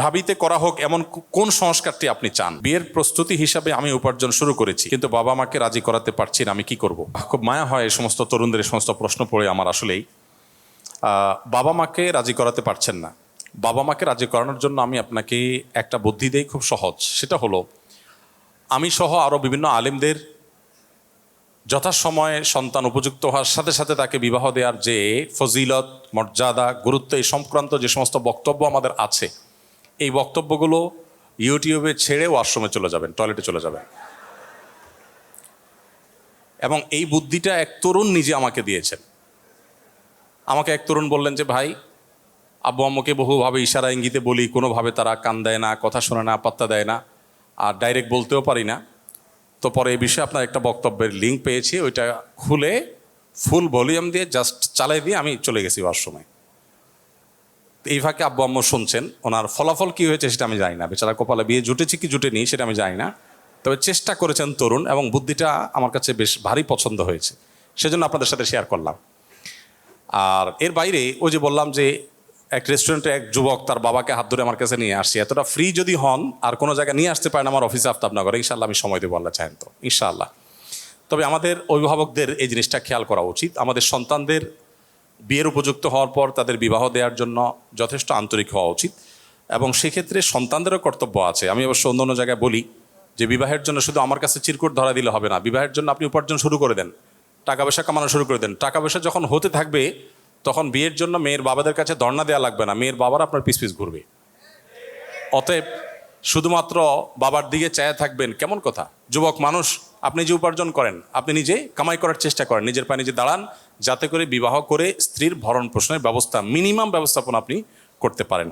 ঢাবিতে করা হোক এমন কোন সংস্কারটি আপনি চান? বিয়ের প্রস্তুতি হিসাবে আমি উপার্জন শুরু করেছি, কিন্তু বাবা মাকে রাজি করাতে পারছি না, আমি কি করব? খুব মায়া হয় এই সমস্ত তরুণদের, এই সমস্ত প্রশ্ন পড়ে আমার আসলেই। বাবা মাকে রাজি করাতে পারছেন না। বাবা মাকে রাজি করানোর জন্য আমি আপনাকে একটা বুদ্ধি দেই খুব সহজ, সেটা হলো, আমি সহ আরও বিভিন্ন আলেমদের যথাসময়ে সন্তান উপযুক্ত হওয়ার সাথে সাথে তাকে বিবাহ দেওয়ার যে ফজিলত, মর্যাদা, গুরুত্ব এই সংক্রান্ত যে সমস্ত বক্তব্য আমাদের আছে এই বক্তব্যগুলো ইউটিউবে ছেড়ে ওয়াশরুমে চলে যাবেন, টয়লেটে চলে যাবেন। এবং এই বুদ্ধিটা এক তরুণ নিজে আমাকে দিয়েছেন। আমাকে এক তরুণ বললেন যে, ভাই, আব্বু আম্মুকে বহুভাবে ইশারা ইঙ্গিতে বলি, কোনোভাবে তারা কান দেয় না, কথা শোনে না, পাত্তা দেয় না, আর ডাইরেক্ট বলতেও পারি না। তো পরে এই বিষয়ে আপনার একটা বক্তব্যের লিঙ্ক পেয়েছি, ওইটা খুলে ফুল ভলিউম দিয়ে জাস্ট চালাই দিয়ে আমি চলে গেছি ওয়াশরুমে। এই ফাঁকে আব্বু আম্মু শুনছেন, ওনার ফলাফল কি হয়েছে সেটা আমি জানি না। বেচারা কপালে বিয়ে জুটেছে কি জুটে জুটেনি সেটা আমি জানি না। তবে চেষ্টা করেছেন তরুণ এবং বুদ্ধিটা আমার কাছে বেশ ভারী পছন্দ হয়েছে। সেজন্য আপনাদের সাথে শেয়ার করলাম। আর এর বাইরে ওই যে বললাম যে এক রেস্টুরেন্টে এক যুবক তার বাবাকে হাত ধরে আমার কাছে নিয়ে আসছে। এতটা ফ্রি যদি হন, আর কোনো জায়গায় নিয়ে আসতে পারেন আমার অফিসে আফতাবনগরে ইনশাল্লাহ আমি সময় দেবো, আল্লাহ চাহেন তো, ইনশাআল্লাহ। তবে আমাদের অভিভাবকদের এই জিনিসটা খেয়াল করা উচিত। আমাদের সন্তানদের বিয়ের উপযুক্ত হওয়ার পর তাদের বিবাহ দেওয়ার জন্য যথেষ্ট আন্তরিক হওয়া উচিত। এবং সেক্ষেত্রে সন্তানদেরও কর্তব্য আছে। আমি অবশ্য অন্য অন্য জায়গায় বলি যে বিবাহের জন্য শুধু আমার কাছে চিরকুট ধরা দিলে হবে না। বিবাহের জন্য আপনি উপার্জন শুরু করে দেন। টাকা পয়সা কামানো শুরু করে দেন। টাকা পয়সা যখন হতে থাকবে, তখন বিয়ের জন্য মেয়ের বাবাদের কাছে ধর্ণা দেওয়া লাগবে না। মেয়ের বাবার আপনার পিস পিস ঘুরবে। অতএব শুধুমাত্র বাবার দিকে চায়া থাকবেন কেমন কথা? যুবক মানুষ, আপনি যে উপার্জন করেন, আপনি নিজে কামাই করার চেষ্টা করেন। নিজের পায়ে নিজে দাঁড়ান। যাতে করে বিবাহ করে স্ত্রীর ভরণ পোষণের ব্যবস্থা, মিনিমাম ব্যবস্থাপনা আপনি করতে পারেন।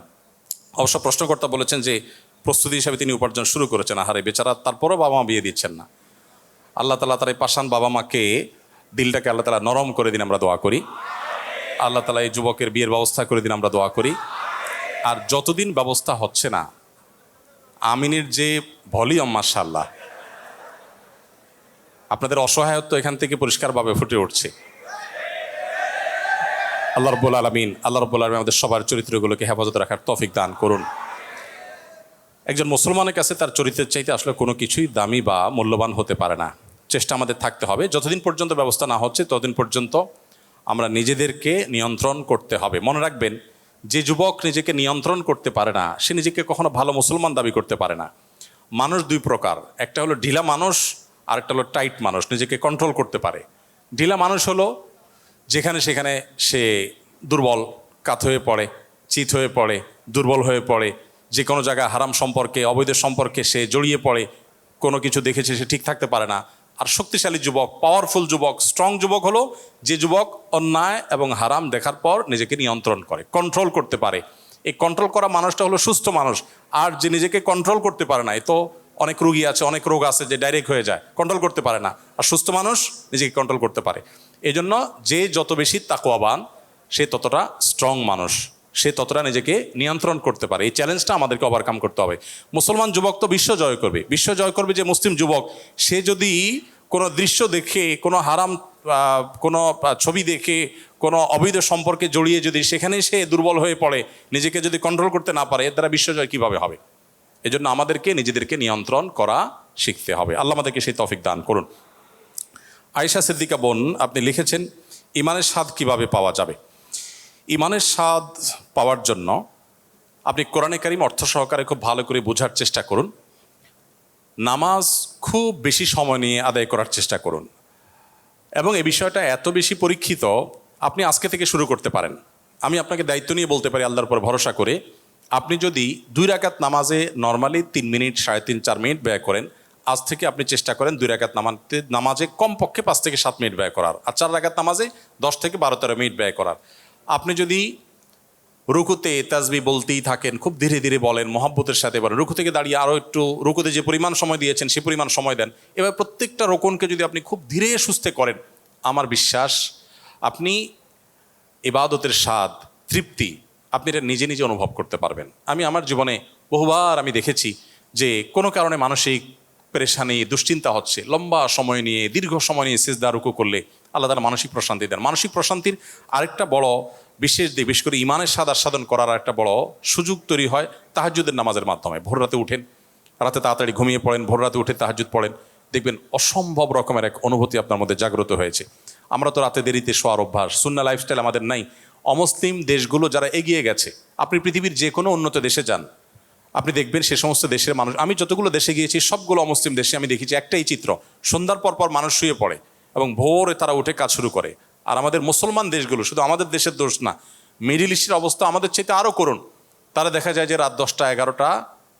অবশ্য প্রশ্নকর্তা বলেছেন যে, প্রস্তুতি হিসাবে তিনি উপার্জন শুরু করেছেন আহারে, বেচারা তারপরও বাবা মা বিয়ে দিচ্ছেন না। আল্লাহ তালা তার এই পাশান বাবা মাকে দিলটাকে আল্লাহ তালা নরম করে দিন, আমরা দোয়া করি। আল্লাহ তালা এই যুবকের বিয়ের ব্যবস্থা করে দিন, আমরা দোয়া করি। আর যতদিন ব্যবস্থা হচ্ছে না, আমিনের যে ভলিউম মার্শাল্লাহ আপনাদের অসহায়ত্ব এখান থেকে পরিষ্কারভাবে ফুটে উঠছে। আল্লাহ রব্বুল আলমিন, আল্লাহ রব্বুল আলমিন আমাদের সবার চরিত্রগুলোকে হেফাজত রাখার তফিক দান করুন। একজন মুসলমানের কাছে তার চরিত্রের চাইতে আসলে কোনো কিছুই দামি বা মূল্যবান হতে পারে না। চেষ্টা আমাদের থাকতে হবে। যতদিন পর্যন্ত ব্যবস্থা না হচ্ছে, ততদিন পর্যন্ত আমরা নিজেদেরকে নিয়ন্ত্রণ করতে হবে। মনে রাখবেন, যে যুবক নিজেকে নিয়ন্ত্রণ করতে পারে না, সে নিজেকে কখনো ভালো মুসলমান দাবি করতে পারে না। মানুষ দুই প্রকার। একটা হলো ঢিলা মানুষ আর একটা হলো টাইট মানুষ, নিজেকে কন্ট্রোল করতে পারে। ঢিলা মানুষ হলো যেখানে সেখানে সে দুর্বল, কাত হয়ে পড়ে, চিত হয়ে পড়ে, দুর্বল হয়ে পড়ে, যে কোনো জায়গায় হারাম সম্পর্কে, অবৈধ সম্পর্কে সে জড়িয়ে পড়ে, কোনো কিছু দেখেছে সে ঠিক থাকতে পারে না। আর শক্তিশালী যুবক পাওয়ারফুল যুবক স্ট্রং যুবক হলো যে যুবক অন্যায় এবং হারাম দেখার পর নিজেকে নিয়ন্ত্রণ করে কন্ট্রোল করতে পারে। এই কন্ট্রোল করা মানুষটা হলো সুস্থ মানুষ। আর যে নিজেকে কন্ট্রোল করতে পারে না, এ তো অনেক রোগী আছে, অনেক রোগ আছে যে ডাইরেক্ট হয়ে যায় কন্ট্রোল করতে পারে না। আর সুস্থ মানুষ নিজেকে কন্ট্রোল করতে পারে। এই জন্য যে যত বেশি তাকোয়াবান সে ততটা স্ট্রং মানুষ। সে ততটা নিজেকে নিয়ন্ত্রণ করতে পারে। এই চ্যালেঞ্জটা আমাদেরকে ওভারকাম করতে হবে। মুসলমান যুবক তো বিশ্ব জয় করবে। বিশ্ব জয় করবে যে মুসলিম যুবক, সে যদি কোনো দৃশ্য দেখে, কোনো হারাম কোনো ছবি দেখে, কোনো অবৈধ সম্পর্কে জড়িয়ে যদি সেখানে সে দুর্বল হয়ে পড়ে, নিজেকে যদি কন্ট্রোল করতে না পারে, এর দ্বারা বিশ্বজয় কীভাবে হবে? এজন্য আমাদেরকে নিজেদেরকে নিয়ন্ত্রণ করা শিখতে হবে। আল্লাহ আমাদেরকে সেই তফিক দান করুন। আয়েশা সিদ্দিকা বোন, আপনি লিখেছেন, ইমানের স্বাদ কীভাবে পাওয়া যাবে? ইমানের স্বাদ পাওয়ার জন্য আপনি কোরআনে কারিম অর্থ সহকারে খুব ভালো করে বোঝার চেষ্টা করুন। নামাজ খুব বেশি সময় নিয়ে আদায় করার চেষ্টা করুন। এবং এই বিষয়টা এত বেশি পরীক্ষিত, আপনি আজকে থেকে শুরু করতে পারেন। আমি আপনাকে দায়িত্ব নিয়ে বলতে পারি আল্লাহর পর ভরসা করে, আপনি যদি দুই রাকাত নামাজে নর্মালি তিন মিনিট, সাড়ে তিন, চার মিনিট ব্যয় করেন আজ থেকে আপনি চেষ্টা করেন দুই রাকাত নামাতে নামাজে কমপক্ষে পাঁচ থেকে সাত মিনিট ব্যয় করার আর চার রাকাত নামাজে দশ থেকে বারো, তেরো মিনিট ব্যয় করার। আপনি যদি রুকুতে তাজবি বলতেই থাকেন, খুব ধীরে ধীরে বলেন, মহাব্বতের সাথে বলেন রুকু থেকে দাঁড়িয়ে আরও একটু রুকুতে যে পরিমাণ সময় দিয়েছেন সে পরিমাণ সময় দেন, এবার প্রত্যেকটা রোকনকে যদি আপনি খুব ধীরে সুস্থে করেন, আমার বিশ্বাস আপনি ইবাদতের স্বাদ, তৃপ্তি আপনি এটা নিজে নিজে অনুভব করতে পারবেন। আমি আমার জীবনে বহুবার আমি দেখেছি যে কোনো কারণে মানসিক পেরেশানি, দুশ্চিন্তা হচ্ছে। লম্বা সময় নিয়ে, দীর্ঘ সময় নিয়ে সেজদা, রুকু করলে আল্লাহ তালা মানসিক প্রশান্তি দেন। মানসিক প্রশান্তির আরেকটা বড় বিশেষ দিক, বিশেষ করে ইমানের স্বাদ আস্বাদন করার একটা বড় সুযোগ তৈরি হয় তাহাজুদের নামাজের মাধ্যমে। ভোর রাতে উঠেন, রাতে তাড়াতাড়ি ঘুমিয়ে পড়েন, ভোর রাতে উঠে তাহাজুদ পড়েন। দেখবেন অসম্ভব রকমের এক অনুভূতি আপনার মধ্যে জাগ্রত হয়েছে। আমরা তো রাতে দেরিতে শোয়ার অভ্যাস সুন্না লাইফস্টাইল আমাদের নাই। অমুসলিম দেশগুলো যারা এগিয়ে গেছে, আপনি পৃথিবীর যে কোনো উন্নত দেশে যান আপনি দেখবেন সে সমস্ত দেশের মানুষ, আমি যতগুলো দেশে গিয়েছি, সবগুলো অমুসলিম দেশে আমি দেখেছি, একটাই চিত্র, সন্ধ্যার পর পর মানুষ শুয়ে পড়ে এবং ভোরে তারা উঠে কাজ শুরু করে। আর আমাদের মুসলমান দেশগুলো, শুধু আমাদের দেশের দোষ না, মিডিল ইস্টের অবস্থা আমাদের চাইতে আরও করুন তারা দেখা যায় যে রাত দশটা, এগারোটা,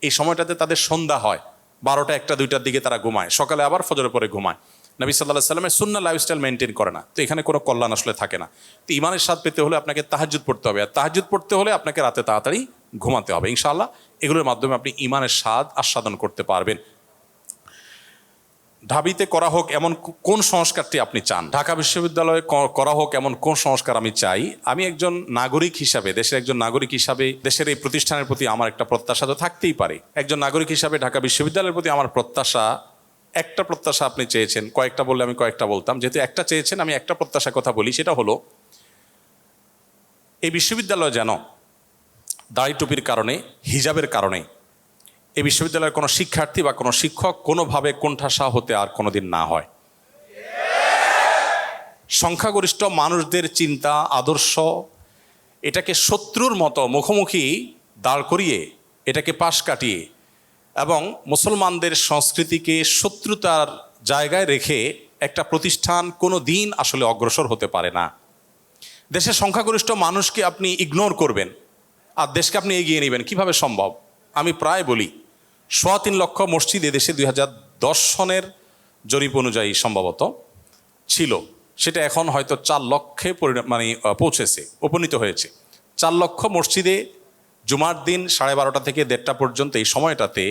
এই সময়টাতে তাদের সন্ধ্যা হয়, বারোটা একটা, দুইটার দিকে তারা ঘুমায়, সকালে আবার ফজরের পরে ঘুমায়। নবী সাল্লাহ সাল্লামের সুন্না লাইফস্টাইল মেনটেন করে না, তো এখানে কোনো কল্যাণ আসলে থাকে না। তো ইমানের স্বাদ পেতে হলে আপনাকে তাহাজুদ পড়তে হবে, আর তাহাজুদ পড়তে হলে আপনাকে রাতে তাড়াতাড়ি ঘুমাতে হবে, ইনশাআল্লাহ। এগুলোর মাধ্যমে আপনি ইমানের স্বাদ আস্বাদন করতে পারবেন। ঢাবিতে করা হোক এমন কোন সংস্কারটি আপনি চান? ঢাকা বিশ্ববিদ্যালয়ে করা হোক এমন কোন সংস্কার আমি চাই? আমি একজন নাগরিক হিসাবে, দেশের একজন নাগরিক হিসাবে, দেশের এই প্রতিষ্ঠানের প্রতি আমার একটা প্রত্যাশা তো থাকতেই পারে। একজন নাগরিক হিসাবে ঢাকা বিশ্ববিদ্যালয়ের প্রতি আমার প্রত্যাশা, একটা প্রত্যাশা আপনি চেয়েছেন। কয়েকটা বললে আমি কয়েকটা বলতাম। যেহেতু একটা চেয়েছেন, আমি একটা প্রত্যাশার কথা বলি, সেটা হলো, এই বিশ্ববিদ্যালয় যেন দাড়ি টুপির কারণে, হিজাবের কারণে এই বিশ্ববিদ্যালয়ের কোনো শিক্ষার্থী বা কোনো শিক্ষক কোনোভাবে কোণঠাসা হতে আর কোনোদিন না হয়। সংখ্যাগরিষ্ঠ মানুষদের চিন্তা, আদর্শ, এটাকে শত্রুর মতো মুখোমুখি দাঁড় করিয়ে, এটাকে পাশ কাটিয়ে এবং মুসলমানদের সংস্কৃতিকে শত্রুতার জায়গায় রেখে একটা প্রতিষ্ঠান কোনো দিন আসলে অগ্রসর হতে পারে না। দেশের সংখ্যাগরিষ্ঠ মানুষকে আপনি ইগনোর করবেন। আর দেশকে আপনি এগিয়ে নেবেন, কীভাবে সম্ভব? আমি প্রায় বলি, সোয়া তিন লক্ষ মসজিদ এদেশে দুই হাজার দশ সনের জরিপ অনুযায়ী সম্ভবত ছিল। সেটা এখন হয়তো চার লক্ষে মানে পৌঁছেছে, উপনীত হয়েছে। চার লক্ষ মসজিদে জুমার দিন সাড়ে বারোটা থেকে দেড়টা পর্যন্ত এই সময়টাতে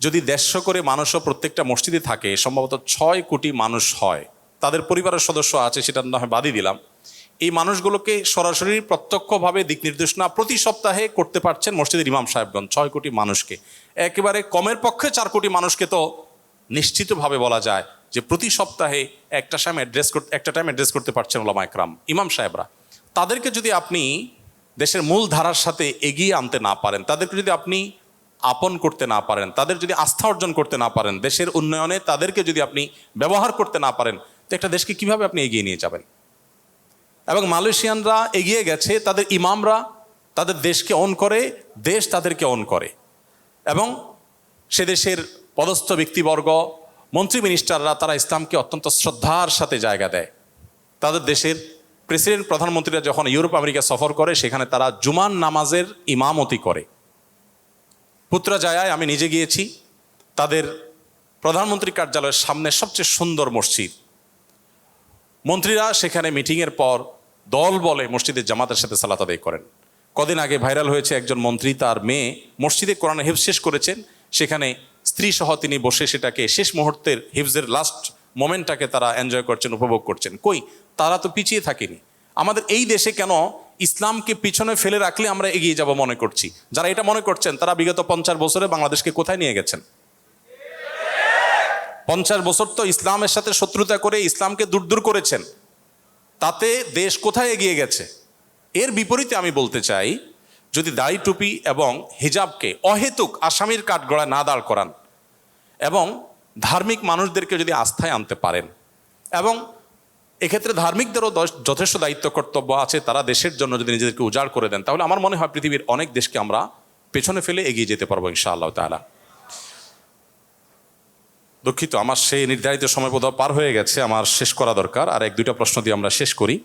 যদি দেড়শো করে মানুষও প্রত্যেকটা মসজিদে থাকে, সম্ভবত ছয় কোটি মানুষ হয়। তাদের পরিবারের সদস্য আছে সেটা না হয় বাদই দিলাম। এই মানুষগুলোকে সরাসরি প্রত্যক্ষভাবে দিক নির্দেশনা প্রতি সপ্তাহে করতে পারছেন মসজিদের ইমাম সাহেবগঞ্জ ছয় কোটি মানুষকে। একেবারে কমের পক্ষে চার কোটি মানুষকে তো নিশ্চিতভাবে বলা যায় যে প্রতি সপ্তাহে একটা টাইম অ্যাড্রেস করতে, একটা টাইম অ্যাড্রেস করতে পারছেন ওলামা একরাম, ইমাম সাহেবরা। তাদেরকে যদি আপনি দেশের মূল ধারার সাথে এগিয়ে আনতে না পারেন, তাদেরকে যদি আপনি আপন করতে না পারেন, তাদের যদি আস্থা অর্জন করতে না পারেন, দেশের উন্নয়নে তাদেরকে যদি আপনি ব্যবহার করতে না পারেন, তো একটা দেশকে কীভাবে আপনি এগিয়ে নিয়ে যাবেন? এবং মালয়েশিয়ানরা এগিয়ে গেছে, তাদের ইমামরা তাদের দেশকে অন করে, দেশ তাদেরকে অন করে। এবং সে দেশের পদস্থ ব্যক্তিবর্গ, মন্ত্রী মিনিস্টাররা তারা ইসলামকে অত্যন্ত শ্রদ্ধার সাথে জায়গা দেয়। তাদের দেশের প্রেসিডেন্ট প্রধানমন্ত্রীরা যখন ইউরোপ, আমেরিকা সফর করে, সেখানে তারা জুমান নামাজের ইমামতি করে। পুত্রাজায়ায় আমি নিজে গিয়েছি। তাদের প্রধানমন্ত্রী কার্যালয়ের সামনে সবচেয়ে সুন্দর মসজিদ। মন্ত্রীরা সেখানে মিটিংয়ের পর দল বলে মসজিদের জামাতের সাথে সালাত আদায় করেন। কদিন আগে ভাইরাল হয়েছে একজন মন্ত্রী, তার মেয়ে মসজিদে কোরআন হিফজ শেষ করেছেন। সেখানে স্ত্রী সহ তিনি বসে সেটাকে শেষ মুহূর্তের হিফজের লাস্ট মোমেন্টটাকে তারা এনজয় করছেন, উপভোগ করছেন। কই? তারা তো পিছিয়ে থাকেনি। আমাদের এই দেশে কেন ইসলামকে পিছনে ফেলে রাখলে আমরা এগিয়ে যাব মনে করছি? যারা এটা মনে করছেন, তারা বিগত পঞ্চাশ বছরে বাংলাদেশকে কোথায় নিয়ে গেছেন? পঞ্চাশ বছর তো ইসলামের সাথে শত্রুতা করে ইসলামকে দূর দূর করেছেন। তাতে দেশ কোথায় এগিয়ে গেছে? এর বিপরীতে আমি বলতে চাই, যদি দাড়ি টুপি এবং হিজাবকে অহেতুক আসামির কাঠগড়ায় না দাঁড় করান এবং ধার্মিক মানুষদেরকে যদি আস্থায় আনতে পারেন এবং এক্ষেত্রে ধার্মিকদেরও যথেষ্ট দায়িত্ব কর্তব্য আছে, তারা দেশের জন্য যদি নিজেদেরকে উজাড় করে দেন, তাহলে আমার মনে হয় পৃথিবীর অনেক দেশকে আমরা পেছনে ফেলে এগিয়ে যেতে পারব ইনশাআল্লাহ তাআলা। দুঃখিত, আমার সেই নির্ধারিত সময় বোধহয় পার হয়ে গেছে, আমার শেষ করা দরকার। আর এক দুইটা প্রশ্ন দিয়ে আমরা শেষ করি।